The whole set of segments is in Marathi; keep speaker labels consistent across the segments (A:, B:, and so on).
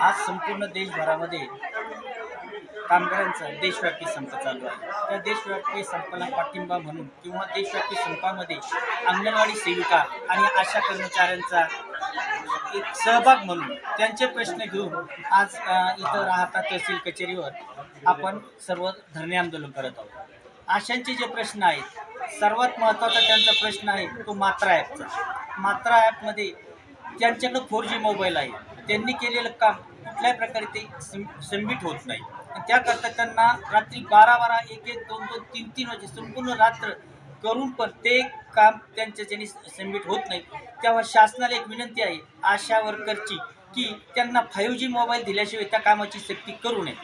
A: आज संपूर्ण देशभरामध्ये कामगारांचा देशव्यापी संप चालू आहे. त्या देशव्यापी संपाला पाठिंबा म्हणून किंवा देशव्यापी संपामध्ये अंगणवाडी सेविका आणि आशा कर्मचाऱ्यांचा एक सहभाग म्हणून त्यांचे प्रश्न घेऊन आज इथं राहता तहसील कचेरीवर आपण सर्व धरणे आंदोलन करत आहोत. आशांचे जे प्रश्न आहेत सर्वात महत्त्वाचा त्यांचा प्रश्न आहे तो मात्रा ॲपचा. मात्रा ॲपमध्ये त्यांच्याकडं फोर जी मोबाईल आहे. त्यांनी केलेलं काम कुठल्याही प्रकारे ते संबित होत नाही. त्याकरता त्यांना रात्री बारा बारा एक एक दोन दोन तीन तीन वाजे संपूर्ण रात्र करून प्रत्येक काम त्यांच्या ज्यांनी सबमिट होत नाही तेव्हा शासनाला एक विनंती आहे आशा वर्करची की त्यांना फाईव्ह जी मोबाईल दिल्याशिवाय त्या कामाची सक्ती करू नये.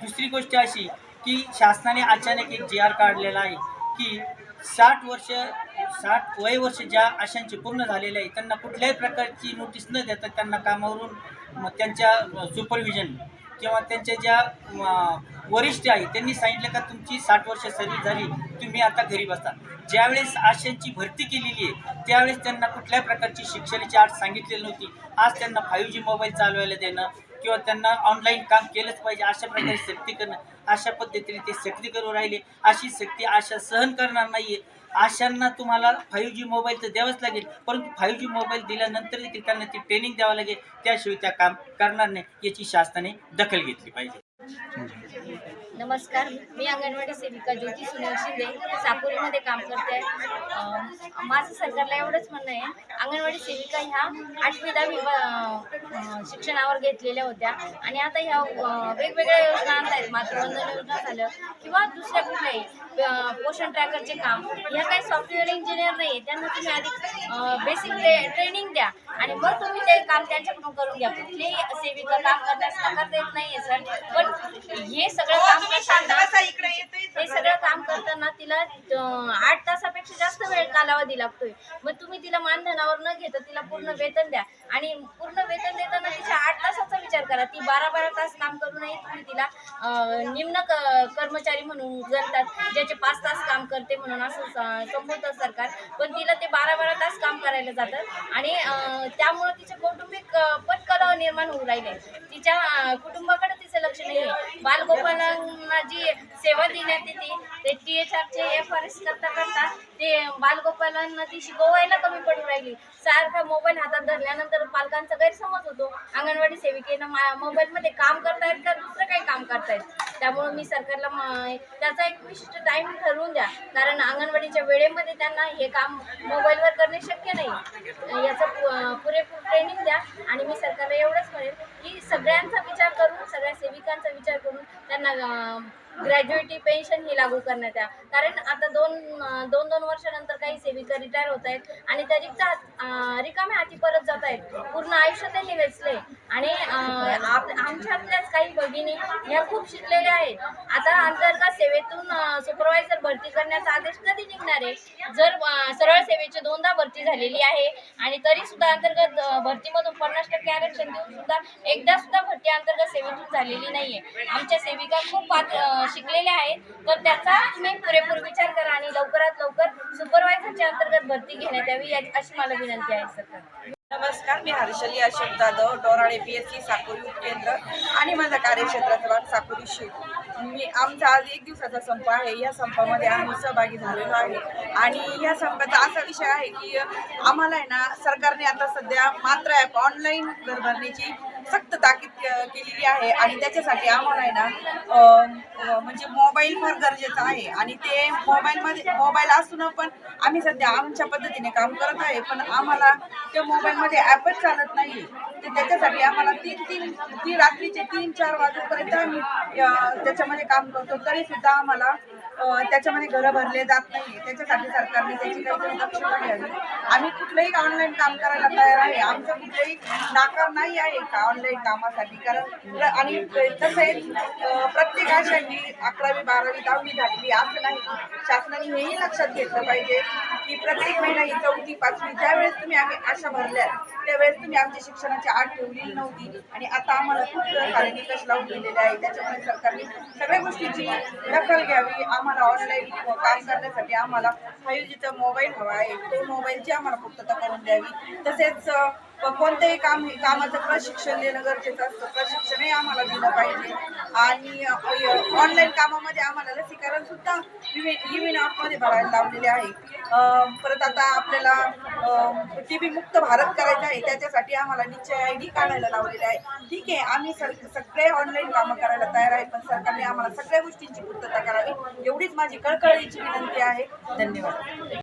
A: दुसरी गोष्ट अशी की शासनाने अचानक एक जी आर काढलेला आहे की साठ वर्ष साठ वय वर्ष ज्या आशांचे पूर्ण झालेले आहे त्यांना कुठल्याही प्रकारची नोटीस न देता त्यांना कामावरून मग त्यांच्या सुपरविजन किंवा त्यांच्या ज्या वरिष्ठ आहे त्यांनी सांगितलं का तुमची साठ वर्ष सर्व्हिस झाली तुम्ही आता घरी बसता ज्यावेळेस आशांची भरती केलेली आहे त्यावेळेस त्यांना कुठल्याही प्रकारची शिक्षणाची आठ सांगितलेली नव्हती. आज त्यांना फाईव्ह जी मोबाईल चालवायला देणं किंवा त्यांना ऑनलाईन काम केलंच पाहिजे अशा प्रकारे सक्ती करणं अशा पद्धतीने ते सक्ती करू राहिले. अशी सक्ती आशा सहन करणार नाहीये. आशांना तुम्हाला फाईव्ह जी मोबाईल तर द्यावंच लागेल. परंतु फाईव्ह जी मोबाईल दिल्यानंतर देखील त्यांना ती ट्रेनिंग द्यावं लागेल. त्याशिवाय त्या काम करणार नाही. याची शासनाने दखल घेतली पाहिजे.
B: नमस्कार मी अंगणवाडी सेविका ज्योती सुनील शिंदे साकोरीमध्ये काम करते. आहे माझं सरकारला एवढंच म्हणणं आहे अंगणवाडी सेविका ह्या आठवी दहावी शिक्षणावर घेतलेल्या होत्या. आणि आता ह्या वेगवेगळ्या योजना आणत आहेत मातृवंदन योजना झालं किंवा दुसऱ्या कुठल्याही पोषण ट्रॅकरचे काम. ह्या काही सॉफ्टवेअर इंजिनियर नाही आहे त्यांना तुम्ही अधिक बेसिक ट्रेनिंग द्या. आणि मग तुम्ही ते काम त्यांच्याकडून करून घ्या. कुठलेही सेविका काम करण्यास नकार देत नाही सर. पण हे सगळं काम करताना हे सगळं काम करताना तिला आठ पेक्षा जास्त वेळ कालावधी लागतोय. मग तुम्ही तिला मानधनावर न घेता तिला पूर्ण वेतन द्या. आणि पूर्ण वेतन देताना तिच्या आठ तासाचा विचार करा. ती बारा बारा तास काम करूनही तुम्ही तिला निम्न क- कर्मचारी म्हणून गणतात ज्याचे पाच तास काम करते म्हणून असं स- संबोधतं सरकार. पण तिला ते बारा बारा तास काम करायला जातं आणि त्यामुळं तिचे कौटुंबिक पण पटकलह निर्माण होऊ राहिले. तिच्या कुटुंबाकडे तिचं लक्ष नाही बालगोपालांना जी सेवा देण्यात येते ते टी एच आरचे एफ आर एस करता करता ते बालगोपालांना ती शिकवायला कमी पडून राहिली. सारखा मोबाईल हातात धरल्यानंतर पालकांचा गैरसमज होतो. अंगणवाडी सेविकेनं मा मोबाईलमध्ये काम करतायत का दुसरं काही काम करतायत? त्यामुळे मी सरकारला त्याचा एक विशिष्ट टाईम ठरवून द्या. कारण अंगणवाडीच्या वेळेमध्ये त्यांना हे काम मोबाईलवर करणे शक्य नाही. याचं पु- पुरेपूर ट्रेनिंग द्या. आणि मी सरकारला एवढंच म्हणेन की सगळ्यांचा विचार करून सगळ्या सेविकांचा विचार करून त्यांना ग्रॅज्युएटी पेन्शन ही लागू करण्यात या. कारण आता दोन दोन दोन वर्षानंतर काही सेविका रिटायर होत आहेत आणि त्या रिक्त हात- रिकाम्या हाती परत जात आहेत. पूर्ण आयुष्य त्यांनी वेचले आणि आमच्यातल्याच काही भगिनी ह्या खूप शिकलेल्या आहेत. आता अंतर्गत सेवेतून सुपरवायझर भरती करण्याचा आदेश कधी निघणार आहे? जर सरळ सेवेची दोनदा भरती झालेली आहे आणि तरी सुद्धा अंतर्गत भरतीमधून पन्नास टक्के आरक्षण देऊन सुद्धा एकदा सुद्धा भरती अंतर्गत सेवेतून झालेली नाहीये. आमच्या सेविका खूप पात्र शिकलेले आहेत तर त्याचा तुम्ही पुरेपूर विचार करा आणि लवकरात लवकर सुपरवायझरच्या अंतर्गत भरती घेण्यात यावी या- अशी मला विनंती आहे सरकार
C: नमस्कार मी Harshali Ashok Jadhav Dorale P S C Sakori उपकेंद्र आणि माझा कार्यक्षेत्राचा भाग साकोरी शेत मी आमचा आज एक दिवसाचा संप आहे. या संपामध्ये आम्ही सहभागी झालेलो आहे. आणि या संपाचा असा विषय आहे की आम्हाला आहे ना सरकारने आता सध्या मात्र ॲप ऑनलाईन घर भरण्याची सक्त ताकीद केलेली आहे आणि त्याच्यासाठी आम्हाला आहे ना म्हणजे मोबाईल फार गरजेचा आहे. आणि ते मोबाईलमध्ये मोबाईल असून पण आम्ही सध्या आमच्या पद्धतीने काम करत आहे पण आम्हाला त्या मोबाईलमध्ये ॲपच चालत नाही. तर त्याच्यासाठी आम्हाला तीन तीन ती रात्रीचे तीन चार वाजेपर्यंत आम्ही त्याच्यामध्ये काम करतो. तरीसुद्धा आम्हाला त्याच्यामध्ये घरं भरले जात नाही त्याच्यासाठी सरकारने त्याची काहीतरी दक्षता घ्यावी. आम्ही कुठलंही ऑनलाईन काम करायला तयार आहे. आमचं कुठलंही नाकार नाही आहे का ऑनलाईन कामासाठी? कारण आणि तसेच प्रत्येक आशांनी अकरावी बारावी दहावी झालेली असं नाही. शासनाने हेही लक्षात घेतलं पाहिजे की प्रत्येक महिला ही चौथी पाचवी ज्यावेळेस तुम्ही आम्ही आशा भरल्या त्यावेळेस तुम्ही आमच्या शिक्षणाची आठ ठेवलेली नव्हती. आणि आता आम्हाला खूप सारे निकष लावून दिलेले आहे. त्याच्यामुळे सरकारने सगळ्या गोष्टीची दखल घ्यावी. आम्हाला ऑनलाईन काम करण्यासाठी आम्हाला फाईव्ह जीचा मोबाईल हवा आहे. तो मोबाईलची आम्हाला पूर्तता करून द्यावी. तसेच पण कोणतेही काम हे कामाचं प्रशिक्षण देणं गरजेचं असतं. प्रशिक्षणही आम्हाला दिलं पाहिजे. आणि ऑनलाईन कामामध्ये आम्हाला लसीकरण सुद्धा इव्हिन ऑफमध्ये भरायला लावलेले आहे. परत आता आपल्याला टी बी मुक्त भारत करायचं आहे त्याच्यासाठी आम्हाला निश्चय आय डी काढायला लावलेले आहे. ठीक आहे आम्ही सर सगळे ऑनलाईन कामं करायला तयार आहे पण सरकारने आम्हाला सगळ्या गोष्टींची पूर्तता करावी. एवढीच माझी कळकळीची विनंती आहे. धन्यवाद.